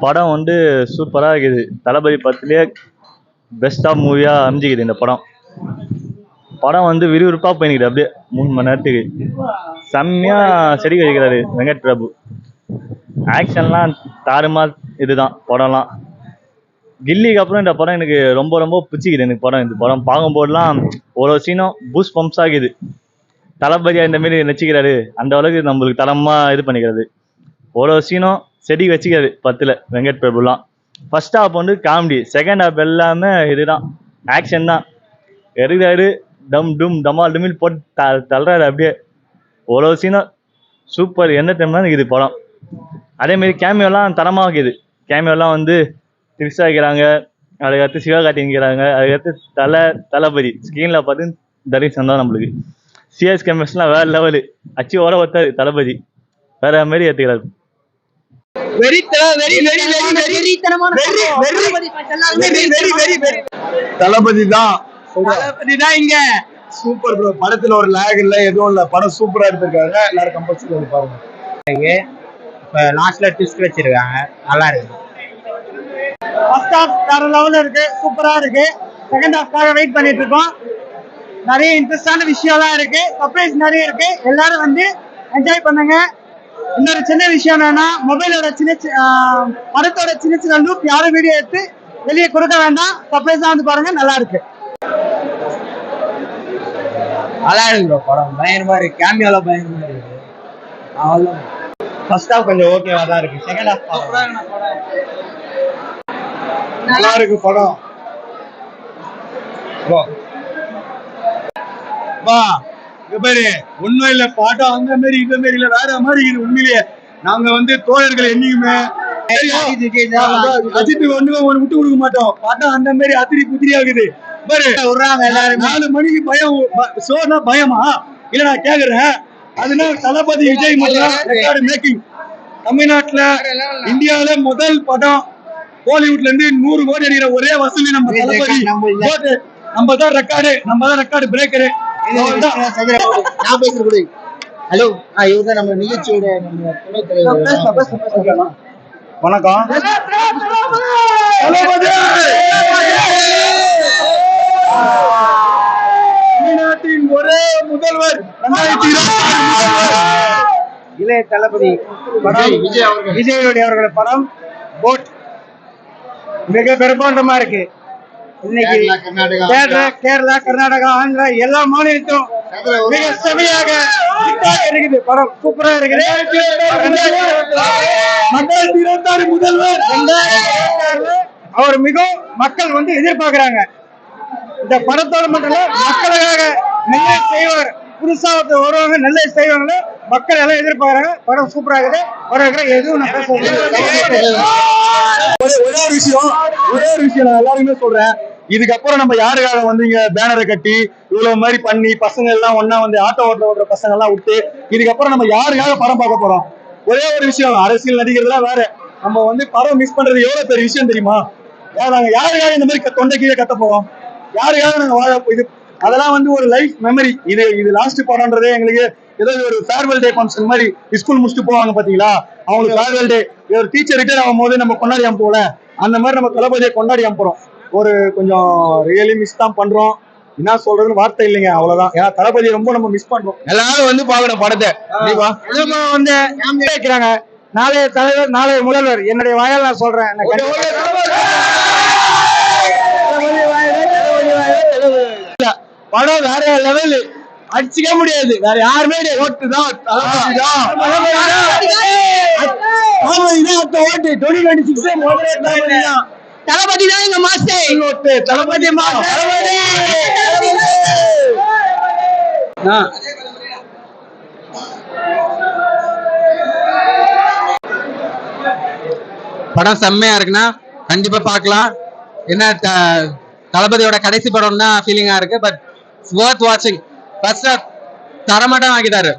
படம் வந்து சூப்பராக இருக்குது. தளபதி படத்துலேயே பெஸ்ட் ஆஃப் மூவியாக அமைஞ்சிக்குது இந்த படம். படம் வந்து விறுவிறுப்பாக போயினுக்குது. அப்படியே மூணு மணி நேரத்துக்கு. செம்மையாக செடி வைக்கிறாரு வெங்கட் பிரபு. ஆக்ஷன்லாம் தாறுமாறு இதுதான் படம்லாம். கில்லிக்கு அப்புறம் இந்த படம் எனக்கு ரொம்ப ரொம்ப பிடிச்சிக்குது எனக்கு படம். இந்த படம் பார்க்கும்போதெல்லாம் ஒரு சீனும் பூஸ் பம்ப்ஸ் ஆகுது. தளபதியாக இந்த மாரி நடிச்சுக்கிறாரு. அந்த அளவுக்கு நம்மளுக்கு தரமாக இது பண்ணிக்கிறது. ஒரு சீனும் செடி வச்சுக்காது பத்துல வெங்கட் பிரபுலாம் ஃபர்ஸ்ட் ஹாப் வந்து காமெடி செகண்ட் ஹாப் எல்லாமே இதுதான் ஆக்ஷன் தான். எடுக்கிறாரு டம் டும் டமால் டுமில் போட்டு த தள்ளுறாரு அப்படியே. ஒரு சீனும் சூப்பர் என்டர்டைன்மெண்ட் இது படம். அதேமாரி கேமியோலாம் தரமாக இருக்குது. கேமியோலாம் வந்து த்ரிஷா வைக்கிறாங்க அதுக்கடுத்து சிவகாட்டிங்கிறாங்க அதுக்கடுத்து தலை தளபதி ஸ்க்ரீனில் பார்த்து தரிசனம் தான் நம்மளுக்கு. சிஎஸ் கெமிஸ்ட்லாம் வேறு லெவலு அச்சு ஓர ஒருத்தாரு தளபதி. வேற மாதிரி ஏற்றுக்கிறாரு தளபதி தான். தளபதி தான் இங்க. சூப்பர் ப்ரோ படத்துல ஒரு லேக் இல்ல எதுவும் இல்ல. படம் சூப்பரா எடுத்திருக்காங்க. எல்லாரும் கம்பல்சரி வந்து பாருங்க இப்ப லாஸ்ட்ல ட்விஸ்ட் வச்சிருக்காங்க. நல்லா இருக்கு. ஃபர்ஸ்ட் ஹாஃப் வேற லெவல்ல இருக்கு. சூப்பரா இருக்கு. செகண்ட் ஹாஃப்காக வெயிட் பண்ணிட்டு இருக்கோம். நிறைய இன்ட்ரெஸ்டான விஷயம்லாம் இருக்கு. சர்ப்ரைஸ் நிறைய இருக்கு. எல்லாரும் வந்து என்ஜாய் பண்ணுங்க. இன்னொரு சின்ன விஷயம் என்னன்னா மொபைலோட சின்ன படத்தோட சின்ன சின்ன லூப் யாரும் வீடியோ எடுத்து வெளியே கொடுக்க வேண்டாம். சர்ப்ரைஸா வந்து பாருங்க நல்லா இருக்கு. நல்லா இருக்கு படம். பயங்கரமா இருக்கு. கேமியோல பயங்கரமா இருக்கு. அவ்வளவு ஃபர்ஸ்ட் ஹாஃப் கொஞ்சம் ஓகேவா தான் இருக்கு. செகண்ட் ஹாஃப் நல்லா இருக்கு படம். வா. பாரு ஒண்ணும் இல்ல பாட்டம் அந்த மாதிரி இந்த மாதிரி இல்ல வேற மாதிரி இது உண்மையிலேயே. நாங்க வந்து தோழர்கள் என்னைக்குமே அஜித் ஒண்ணுமே ஒண்ணு விட்டு கொடுக்க மாட்டோம். பாட்டம் அந்த மாதிரி அதிரி புத்திரி ஆகுது. பாரு விடுறாங்க எல்லாரும். நாலு மணிக்கு பயம் சோனா பயமா? இல்ல நான் கேக்குறேன். அதுனா தளபதி விஜய் மட்டும் ரெக்கார்டு மேக்கிங் தமிழ்நாட்டுல இந்தியாவில முதல் படம் பாலிவுட்ல இருந்து நூறு கோடி அடிக்கிற ஒரே வசூலி நம்ம தளபதி. போட்டு நம்ம தான் ரெக்கார்டு நம்ம தான் ரெக்கார்டு பிரேக்கரு நான் பேசுறது ஹலோ. இவர் தான் நம்ம நிகழ்ச்சியோட நம்ம துணைத் தலைவர். வணக்கம்! தமிழ்நாட்டின் ஒரே முதல்வர் இளைய தளபதி படம். விஜய் அவர்கள். விஜயுடைய அவர்களோட படம் போட் மிக பிரம்மாண்டமா இருக்கு. இன்னைக்கு கேரளா, கர்நாடகா, கேரளா கர்நாடகா ஆந்திரா எல்லா மாநிலத்திலும் மிக செமையாக இருக்குது. படம் சூப்பரா இருக்குது. ரெண்டாயிரத்தி இருபத்தி ஆறு முதல்வர். அவர் மிகவும் மக்கள் வந்து எதிர்பார்க்கறாங்க. இந்த படத்தோட மட்டும் இல்ல மக்களுக்காக நல்ல செய்வார். புதுசா ஒருத்தர் வருவாங்க நல்ல செய்வாங்க மக்கள் எல்லாம் எதிர்பார்க்கறாங்க. படம் சூப்பரா இருக்குது. படம் எதுவும் ஒரே ஒரு விஷயம் ஒரே ஒரு விஷயம் நான் எல்லாருமே சொல்றேன். இதுக்கப்புறம் நம்ம யாருக்காக வந்து இங்க பேனரை கட்டி இவ்வளவு மாதிரி பண்ணி பசங்க எல்லாம் ஒன்னா வந்து ஆட்டோ ஓட்டுற ஓட்டுற பசங்க எல்லாம் விட்டு இதுக்கப்புறம் நம்ம யாருக்காக படம் பார்க்க போறோம்? ஒரே ஒரு விஷயம் அரசியல் நடிகர்லாம் வேற. நம்ம வந்து படம் மிஸ் பண்றது எவ்வளவு பெரிய விஷயம் தெரியுமா? நாங்க யாருக்காக இந்த மாதிரி க- தொண்டை கீழே கத்த போறோம்? யாருக்காக நாங்க வாழ இது அதெல்லாம் வந்து ஒரு லைஃப் மெமரி இது இது லாஸ்ட் படம்ன்றதே எங்களுக்கு ஏதோ ஒரு ஃபேர்வெல் டே ஃபங்க்ஷன் மாதிரி ஸ்கூல் முடிச்சுட்டு போவாங்க பாத்தீங்களா? அவங்களுக்கு ஃபேர்வெல் டே ஒரு டீச்சர் ரிட்டையர் ஆகும் போது நம்ம கொண்டாடி போல அந்த மாதிரி நம்ம தளபதியை கொண்டாடி போறோம் ஒரு கொஞ்சம் ரியலி மிஸ் தான் பண்றோம். என்ன சொல்றதுன்னு வார்த்தை இல்லைங்க அவ்வளவுதான். ஏன்னா தளபதியை ரொம்ப நம்ம மிஸ் பண்றோம். எல்லாரும் வந்து பாக்கணும் படத்தை. வந்து வைக்கிறாங்க நாளைய தலைவர் நாளைய முதல்வர். என்னுடைய வாயால் நான் சொல்றேன். படம் வேற லெவல் அடிச்சுக்க முடியாது. வேற யாருமே கிடையாது. ஓட்டு தான். தளபதி தான் ஓட்டு டுவெண்ட்டி டுவெண்ட்டி சிக்ஸ் தளபதி தான் எங்க மாஸ்டர். ஓட்டு தளபதி மா தளபதி படம் செம்மையா இருக்குன்னா கண்டிப்பா பார்க்கலாம். என்ன தளபதியோட கடைசி படம் தான் ஃபீலிங்கா இருக்கு பட் ஒர்த் வாட்சிங் ಫಸ್ಟ್ ತರಮಟವಾಗಿದ್ದಾರೆ